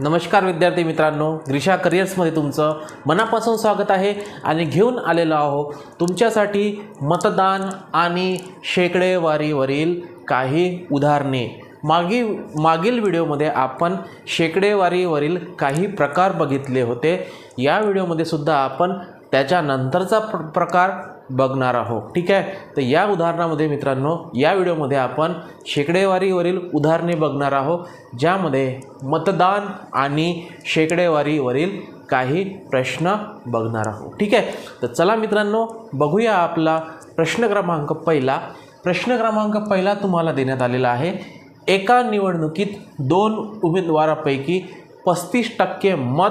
नमस्कार विद्यार्थी मित्रांनो ग्रीषा करिअर्समध्ये तुमचं मनापासून स्वागत आहे आणि घेऊन आलेलो आहो तुमच्यासाठी मतदान आणि शेकडेवारीवरील काही उदाहरणे. मागील मागील व्हिडिओमध्ये आपण शेकडेवारीवरील काही प्रकार बघितले होते. या व्हिडिओमध्ये सुद्धा आपण त्याच्यानंतरचा प्र प्रकार बघणार आहोत. ठीक आहे? तर या उदाहरणामध्ये मित्रांनो या व्हिडिओमध्ये आपण शेकडेवारीवरील उदाहरणे बघणार आहोत ज्यामध्ये मतदान आणि शेकडेवारीवरील काही प्रश्न बघणार आहोत. ठीक आहे? तर चला मित्रांनो बघूया आपला प्रश्न क्रमांक पहिला. प्रश्न क्रमांक पहिला तुम्हाला देण्यात आलेला आहे. एका निवडणुकीत दोन उमेदवारापैकी पस्तीस टक्के मत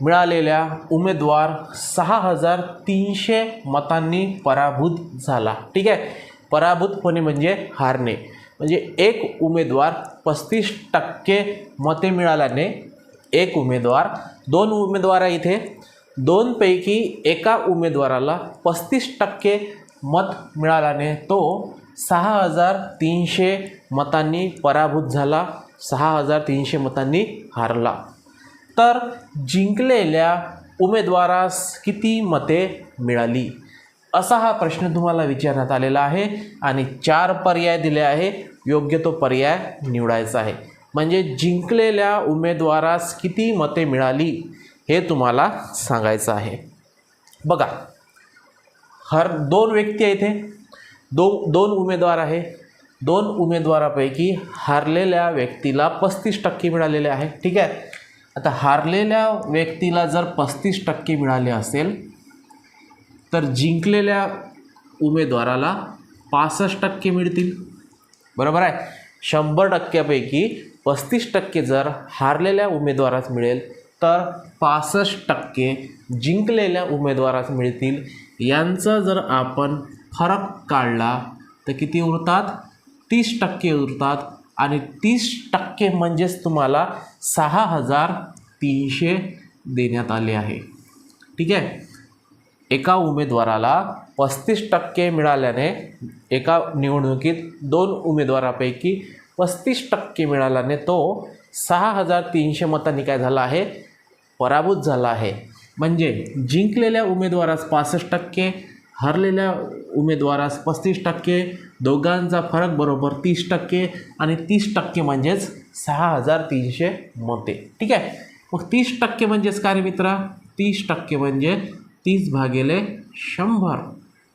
मिळालेल्या उमेदवार सहा हजार तीनशे मतांनी पराभूत झाला. ठीक आहे? पराभूत होणे म्हणजे हारणे. म्हणजे एक उमेदवार पस्तीस टक्के मते मिळाल्याने एक उमेदवार दोन उमेदवार आहे इथे. दोनपैकी एका उमेदवाराला पस्तीस टक्के मत मिळाल्याने तो सहा हजार तीनशे मतांनी पराभूत झाला सहा हजार तीनशे मतांनी हारला. तर जिंकलेल्या उमेदवारास किती मते मिळाली? असा हा प्रश्न तुम्हाला विचारण्यात आलेला आहे आणि चार पर्याय दिले आहे. योग्य तो पर्याय निवडायचा आहे. म्हणजे जिंकलेल्या उमेदवारास किती मते मिळाली हे तुम्हाला सांगायचं आहे. बघा हर दोन व्यक्ती आहेत दो दोन उमेदवार आहे. दोन उमेदवारापैकी हारलेल्या व्यक्तीला पस्तीस टक्के मिळालेले आहे. ठीक आहे? आता हारलेल्या व्यक्तीला जर पस्तीस टक्के मिळाले असेल तर जिंकलेल्या उमेदवाराला पासष्ट टक्के मिळतील. बरोबर आहे? शंभर टक्क्यापैकी पस्तीस टक्के जर हारलेल्या उमेदवारास मिळेल तर पासष्ट टक्के जिंकलेल्या उमेदवारास मिळतील. यांचा जर आपण फरक काढला तर किती उरतात? तीस टक्के उरतात. आणि तीस टक्के म्हणजेच तुम्हाला सहा हजार तीनशे देण्यात आले आहे. ठीक आहे? एका उमेदवाराला पस्तीस टक्के मिळाल्याने एका निवडणुकीत दोन उमेदवारापैकी पस्तीस टक्के मिळाल्याने तो सहा हजार तीनशे मतांनी काय झाला आहे? पराभूत झाला आहे. म्हणजे जिंकलेल्या उमेदवारास पासष्ट टक्के हरलेल्या उमेदवारास पस्तीस टक्के दोघांचा फरक बरोबर तीस टक्के आणि तीस टक्के म्हणजेच सहा हजार तीनशे मते. ठीक आहे? मग तीस टक्के म्हणजेच काय रे मित्रा? तीस टक्के म्हणजे तीस भागिले शंभर.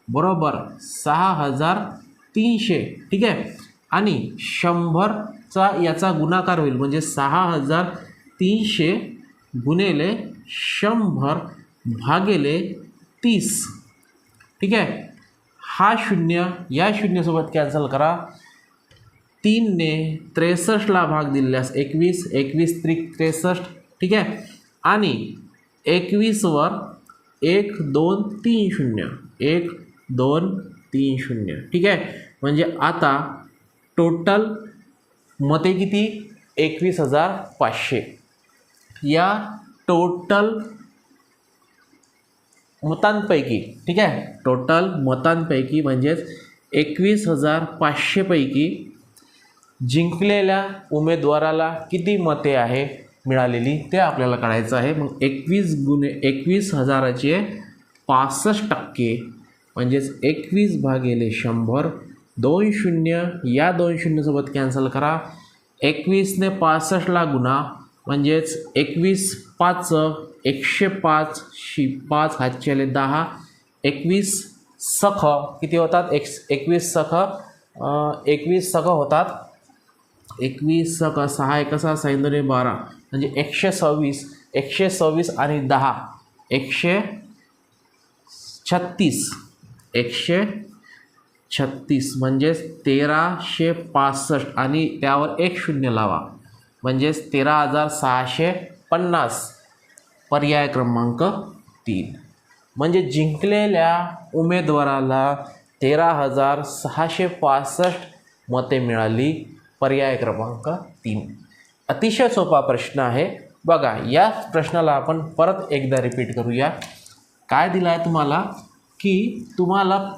बरोबर सहा हजार तीनशे. ठीक आहे? आणि शंभरचा याचा गुणाकार होईल. म्हणजे सहा हजार तीनशे गुणेले शंभर भागेले तीस. ठीक आहे? हा शून्य या शून्यसोबत कॅन्सल करा. तीनने त्रेसष्टला भाग दिल्यास एकवीस एकवीस त्रिक त्रेसष्ट ठीक आहे? आणि एकवीसवर एक दोन तीन शून्य. एक दोन तीन शून्य. ठीक आहे? म्हणजे आता टोटल मते किती? एकवीस हजार पाचशे. या टोटल मतांपैकी ठीक आहे? टोटल मतांपैकी म्हणजेच एकवीस हजार पाचशेपैकी जिंकलेल्या उमेदवाराला किती मते आहे मिळालेली ते आपल्याला काढायचं आहे. मग एकवीस गुणे एकवीस हजाराचे पासष्ट टक्के म्हणजेच एकवीस भागेले शंभर दोन शून्य या दोन शून्यसोबत कॅन्सल करा. एकवीसने पासष्टला गुणा म्हणजेच एकवीस पाच एकशे पाच शी पाच हातचे आले दहा एकवीस सख किती होतात? एक एकवीस सख एकवीस सख होतात. एकवीस सख सहा एक सहा सैंदर्य बारा. म्हणजे एकशे सव्वीस एकशे सव्वीस आणि दहा. एकशे छत्तीस. एकशे छत्तीस. म्हणजेच तेराशे पासष्ट आणि त्यावर एक शून्य लावा. म्हणजेच तेरा हजार सहाशे पन्नास. पर्याय क्रमांक तीन. म्हणजे जिंकलेल्या उमेदवाराला तेरा हजार सहाशे पासष्ट मते मिळाली. पर्याय क्रमांक तीन. अतिशय सोपा प्रश्न आहे. बघा या प्रश्नाला आपण परत एकदा रिपीट करूया. काय दिलं आहे तुम्हाला? की तुम्हाला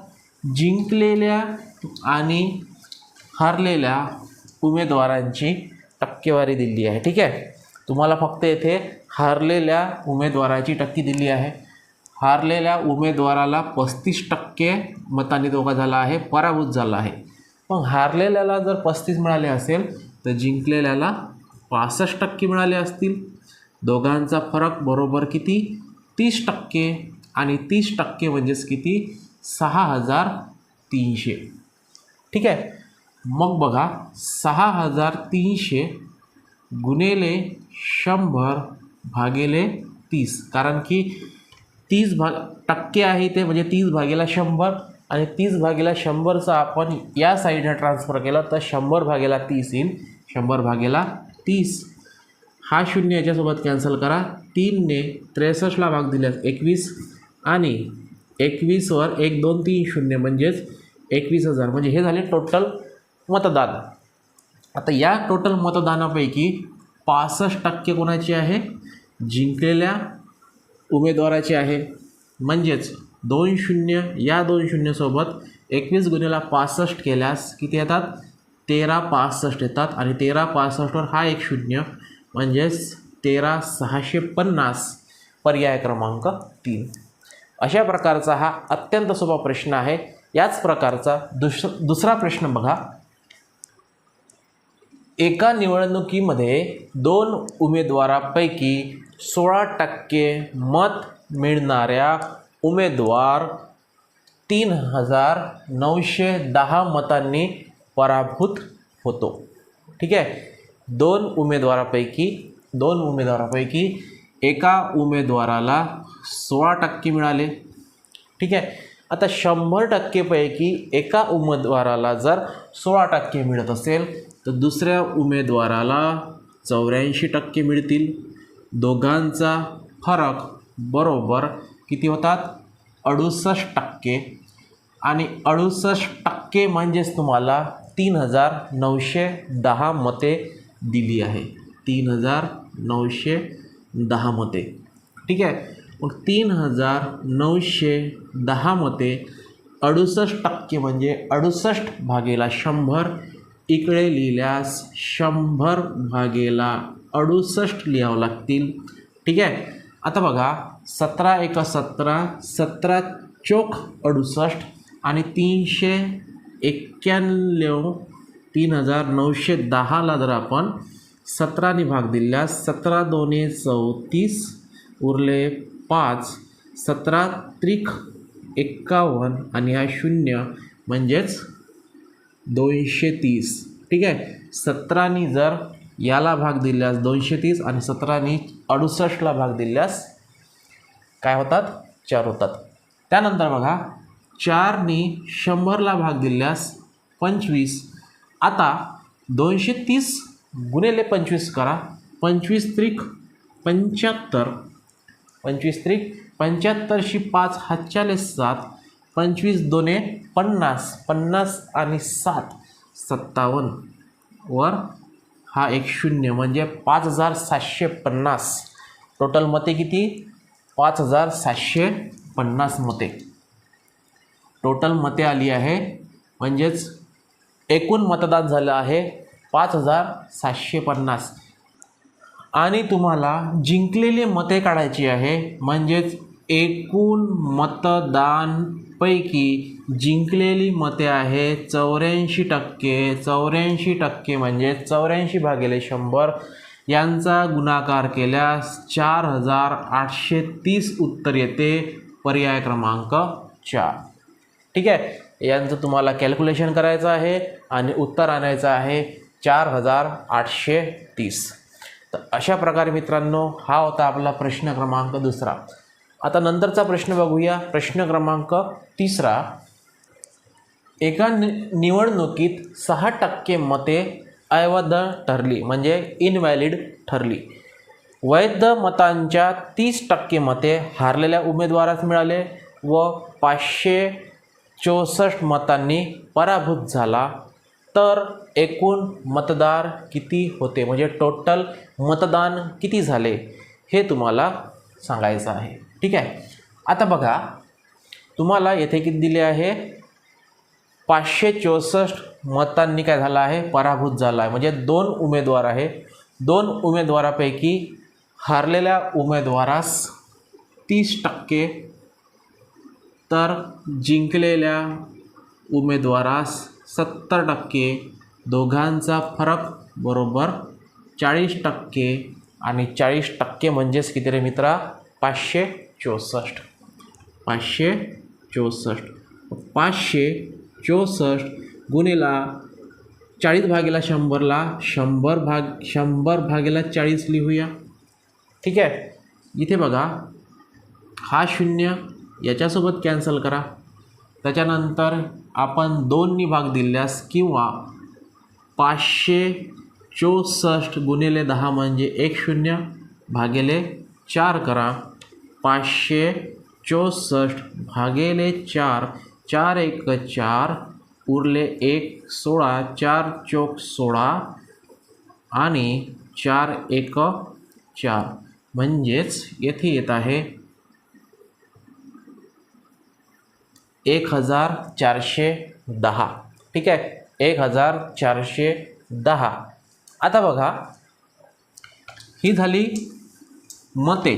जिंकलेल्या आणि हारलेल्या उमेदवारांची टक्केवारी दिली आहे. ठीक आहे? तुम्हाला फक्त येथे हारलेल्या उमेदवाराची टक्की दिली आहे. हारलेल्या उमेदवाराला पस्तीस टक्के मताने दोघा झाला आहे पराभूत झाला आहे. मग हारलेल्याला जर पस्तीस मिळाले असेल तर जिंकलेल्याला पासष्ट टक्के मिळाले असतील. दोघांचा फरक बरोबर किती? तीस टक्के. आणि तीस टक्के म्हणजेच किती? सहा हजार तीनशे. ठीक आहे? मग बघा सहा हजार तीनशे गुणेले शंभर भागेले तीस. कारण की तीस भाग टक्के आहे ते म्हणजे तीस भागेला शंभर. आणि तीस भागेला शंभरचा आपण या साईडनं ट्रान्सफर केला तर शंभर भागेला तीस येईल शंभर भागेला तीस. हा शून्य याच्यासोबत कॅन्सल करा. तीनने त्रेसष्टला भाग दिल्यास एकवीस आणि एकवीसवर एक दोन तीन शून्य म्हणजेच एकवीस हजार. म्हणजे हे झाले टोटल मतदान. आता या टोटल मतदानापैकी पासष्ट टक्के कोणाची आहे? जिंकलेल्या उमेदवाराची आहे. म्हणजेच दोन शून्य या दोन शून्यसोबत एकवीस गुन्हेला पासष्ट केल्यास किती येतात? तेरा पासष्ट येतात आणि तेरा पासष्टवर हा एक शून्य म्हणजेच तेरा सहाशे पन्नास पर्याय क्रमांक तीन. अशा प्रकारचा हा अत्यंत सोपा प्रश्न आहे. याच प्रकारचा दुस दुसरा प्रश्न बघा. एका निवडणुकीमध्ये दोन उमेदवारापैकी सोळा टक्के मत मिळणाऱ्या उमेदवार तीन हजार नऊशे दहा मतांनी पराभूत होतो. ठीक आहे? दोन उमेदवारापैकी दोन उमेदवारापैकी एका उमेदवाराला सोळा टक्के मिळाले. ठीक आहे? आता शंभर टक्केपैकी एका उमेदवाराला जर सोळा टक्के मिळत असेल तर दुसऱ्या उमेदवाराला चौऱ्याऐंशी टक्के मिळतील. दोघांचा फरक बरोबर किती होतात? अडुसष्ट टक्के. आणि अडुसष्ट टक्के म्हणजेच तुम्हाला तीन हजार नऊशे दहा मते दिली आहे. तीन हजार नऊशे दहा मते. ठीक आहे? मग तीन हजार नऊशे दहा मते अडुसष्ट टक्के म्हणजे अडुसष्ट भागेला शंभर. इकडे लिहिल्यास शंभर भागेला अडुसष्ट लिहावं लागतील. ठीक आहे? आता बघा सतरा एका सतरा सतरा चोख अडुसष्ट आणि तीनशे एक्क्याण्णव तीन हजार नऊशे दहाला जर आपण सतराने भाग दिल्यास सतरा दोन्ही चौतीस उरले पाच सतरा त्रिक एक्कावन्न आणि हा शून्य म्हणजेच दोनशे तीस. ठीक आहे? सतरानी जर याला भाग दिल्यास दोनशे तीस आणि सतरानी अडुसष्टला भाग दिल्यास काय होतात? चार होतात. त्यानंतर बघा चारने शंभरला भाग दिल्यास पंचवीस. आता दोनशे तीस गुणिले पंचवीस करा. पंचवीस त्रिक पंच्याहत्तर. पंचवीस त्रिक पंच्याहत्तरशी पाच हातच्याले सात. पंचवीस दोने पन्नास. पन्नास आणि सात. सत्तावन्न. वर हा एक शून्य म्हणजे पाच हजार सातशे पन्नास. टोटल मते किती? पाच हजार सातशे पन्नास मते. टोटल मते आली आहे. म्हणजेच एकूण मतदान झालं आहे पाच हजार सातशे पन्नास. आणि तुम्हाला जिंकलेली मते काढायची आहे. म्हणजेच एकूण मतदानपैकी जिंकलेली मते आहे चौऱ्याऐंशी टक्के. चौऱ्याऐंशी टक्के म्हणजे चौऱ्याऐंशी भागिले शंभर. यांचा गुणाकार केल्यास चार हजार आठशे तीस उत्तर येते पर्याय क्रमांक चार. ठीक आहे? यांचं तुम्हाला कॅल्क्युलेशन करायचं आहे आणि उत्तर आणायचं आहे चार हजार आठशे तीस. तर अशा प्रकारे मित्रांनो हा होता आपला प्रश्न क्रमांक दुसरा. आता नंतरचा प्रश्न बघूया. प्रश्न क्रमांक तिसरा. एका नि निवडणुकीत सहा टक्के मते अवैध ठरली म्हणजे इनव्हॅलिड ठरली. वैध मतांच्या तीस टक्के मते हारलेल्या उमेदवारास मिळाले व पाचशे चौसष्ट मतांनी पराभूत झाला. तर एकूण मतदार किती होते? म्हणजे टोटल मतदान किती झाले? हे तुम्हाला सांगायचं आहे. ठीक आहे? आता बघा तुम्हाला येथे किती दिले आहे? पाचशे चौसष्ट मतांनी काय झालं आहे? पराभूत झाला आहे. म्हणजे दोन उमेदवार आहे. दोन उमेदवारापैकी हारलेल्या उमेदवारास तीस टक्के तर जिंकलेल्या उमेदवारास सत्तर टक्के. दोघांचा फरक बरोबर चाळीस टक्के आणि चाळीस टक्के म्हणजेच किती रे मित्रा? पाचशे चौसष्ट. पाचशे चौसष्ट. पाचशे चौसष्ट गुणेला चाळीस भागेला शंभरला शंभर भाग शंभर भागेला चाळीस लिहूया. ठीक आहे? इथे बघा. हा शून्य याच्यासोबत कॅन्सल करा. त्याच्यानंतर आपण दोननी भाग दिल्यास किंवा पाचशे चौसष्ट गुणिले दहा म्हणजे एक शून्य भागेले चार करा. पाचशे चौसष्ट भागेले चार चार एक चार, उरले एक सोळा, चार चौक सोळा आणि चार एक चार. म्हणजेच येथे येत आहे एक हज़ार चारशे दहा. ठीक आहे? एक हज़ार चारशे दहा. आता बघा, ही झाली मते.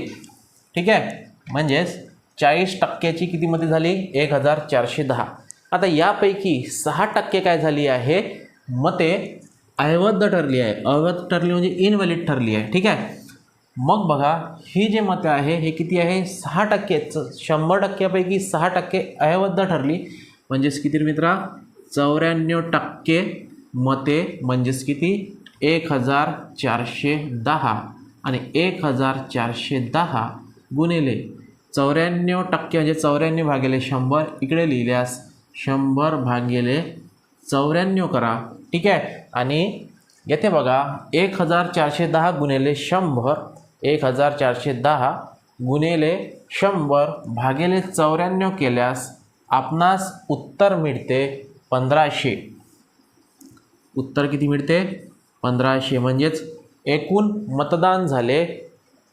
ठीक आहे? म्हणजेच चाळीस टक्क्याची किती मते झाली? एक हजार चारशे दहा. आता यापैकी सहा टक्के काय झाली आहे? मते अवैध ठरली आहे. अवैध ठरली म्हणजे इनव्हॅलिड ठरली आहे. ठीक आहे? मग बघा ही जे मते आहे हे किती आहे? सहा टक्के. शंभर टक्क्यापैकी सहा टक्के अवैध ठरली. म्हणजेच किती मित्रा? चौऱ्याण्णव टक्के मते म्हणजेच किती? एक हजार चारशे दहा. आणि एक हजार चारशे दहा गुणिले चौऱ्याण्णव टक्के म्हणजे चौऱ्याण्णव भागिले शंभर. इकडे लिहिल्यास शंभर भागिले चौऱ्याण्णव करा. ठीक आहे? आणि येथे बघा एक हजार चारशे दहा गुणिले शंभर. एक हजार चारशे दहा गुणिले शंभर भागिले चौऱ्याण्णव केल्यास आपणास उत्तर मिळते पंधराशे. उत्तर किती मिळते? पंधराशे. म्हणजेच एकूण मतदान झाले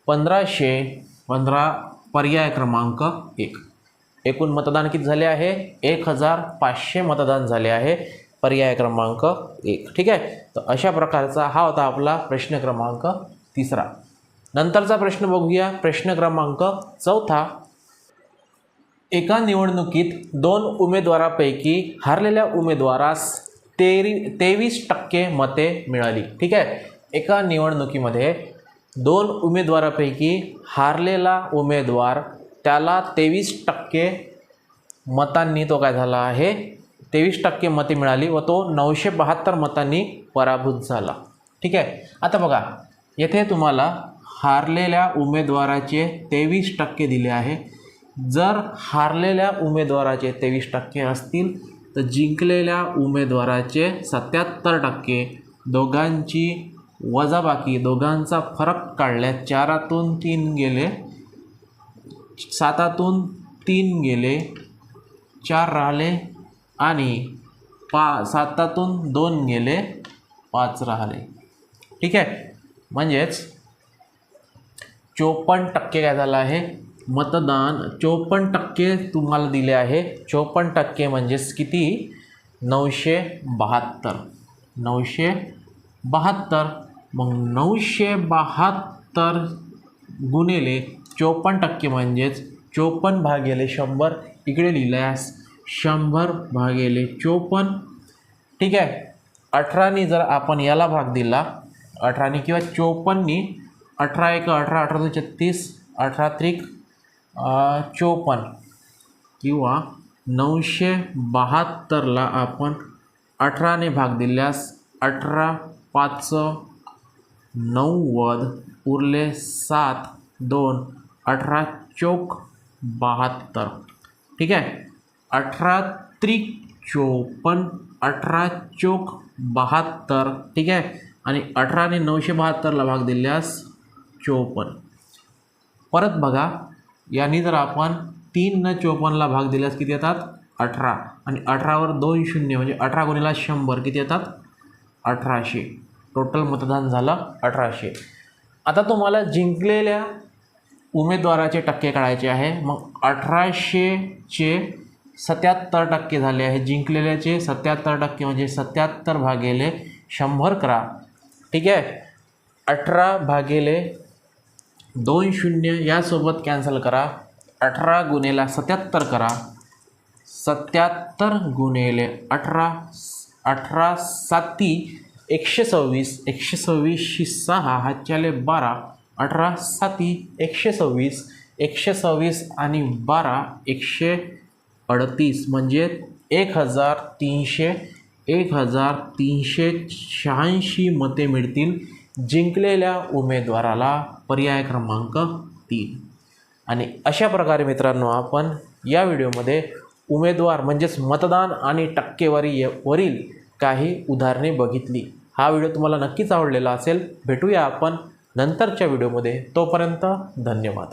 पंधराशे. पंधरा पर्याय क्रमांक एक. एकूण मतदान किती झाले आहे? एक हजार पाचशे मतदान झाले आहे. पर्याय क्रमांक एक. ठीक आहे? तर अशा प्रकारचा हा होता आपला प्रश्न क्रमांक तिसरा. नंतरचा प्रश्न बघूया. प्रश्न क्रमांक चौथा. एका निवडणुकीत दोन उमेदवारापैकी हरलेल्या उमेदवारास तेरी तेवीस टक्के मते मिळाली. ठीक आहे? एका निवडणुकीमध्ये दोन उमेदवारापैकी हारलेला उमेदवार त्याला तेवीस टक्के मतांनी तो काय झाला आहे? तेवीस टक्के मते मिळाली व तो नऊशे बहात्तर मतांनी पराभूत झाला. ठीक आहे? आता बघा येथे तुम्हाला हारलेल्या उमेदवाराचे तेवीस टक्के दिले आहे. जर हारलेल्या उमेदवाराचे तेवीस टक्के असतील तर जिंकलेल्या उमेदवाराचे सत्याहत्तर टक्के दोघांची वजाबाकी दोघांचा फरक काढल्यास चारातून तीन गेले सातातून तीन गेले चार राहिले आणि पा सातातून दोन गेले पाच राहिले. ठीक आहे? म्हणजेच चोपन्न टक्के काय झालं आहे? मतदान चोपन्न टक्के तुम्हाला दिले आहे. चोपन्न टक्के म्हणजेच किती? नऊशे बहात्तर. नऊशे बहात्तर. मग नऊशे बहात्तर गुणिले चोपन्न टक्के म्हणजेच चोपन्न भागिले शंभर. इकडे लिहिल्यास शंभर भागिले चोपन्न. ठीक आहे? अठरानी जर आपण याला भाग दिला अठरानी किंवा चोपन्ननी अठरा एक अठरा अठरा दोन छत्तीस अठरा त्रिक चोपन्न. किंवा नऊशे बहात्तरला आपण अठराने भाग दिल्यास अठरा पाच नव्वद उरले सात दोन अठरा चौक बहात्तर. ठीक आहे? अठरा त्रिक चोपन्न अठरा चौक बहात्तर. ठीक आहे? आणि अठराने नऊशे बहात्तरला भाग दिल्यास चोपन्न. परत बघा यांनी जर आपण तीन न चोपन्नला भाग दिल्यास किती येतात? अठरा. आणि अठरावर दोन शून्य म्हणजे अठरा गुणिला शंभर किती येतात? अठराशे. टोटल मतदान झालं अठराशे. आता तुम्हाला जिंकलेल्या उमेदवाराचे टक्के काढायचे आहे. मग अठराशेचे सत्याहत्तर टक्के झाले आहे. जिंकलेल्याचे सत्याहत्तर टक्के म्हणजे सत्याहत्तर भागेले शंभर करा. ठीक आहे? अठरा भागेले दोन शून्य यासोबत कॅन्सल करा. अठरा गुन्हेला सत्याहत्तर करा. सत्याहत्तर गुन्हेले अठरा अठरा साती एकशे सव्वीस एकशे सव्वीसशी सहा हातच्याले बारा अठरा साती एकशे सव्वीस एकशे सव्वीस आणि बारा एकशे अडतीस म्हणजे एक हजार तीनशे एक हजार तीनशे शहाऐंशी मते मिळतील जिंकलेल्या उमेदवाराला पर्याय क्रमांक तीन. आणि अशा प्रकारे मित्रांनो आपण या व्हिडिओमध्ये उमेदवार म्हणजेच मतदान आणि टक्केवारी वरील काही उदाहरणे बघितली. हा व्हिडिओ तुम्हाला नक्कीच आवडलेला असेल भेटूया आपण नंतरच्या व्हिडिओमध्ये. तोपर्यंत धन्यवाद.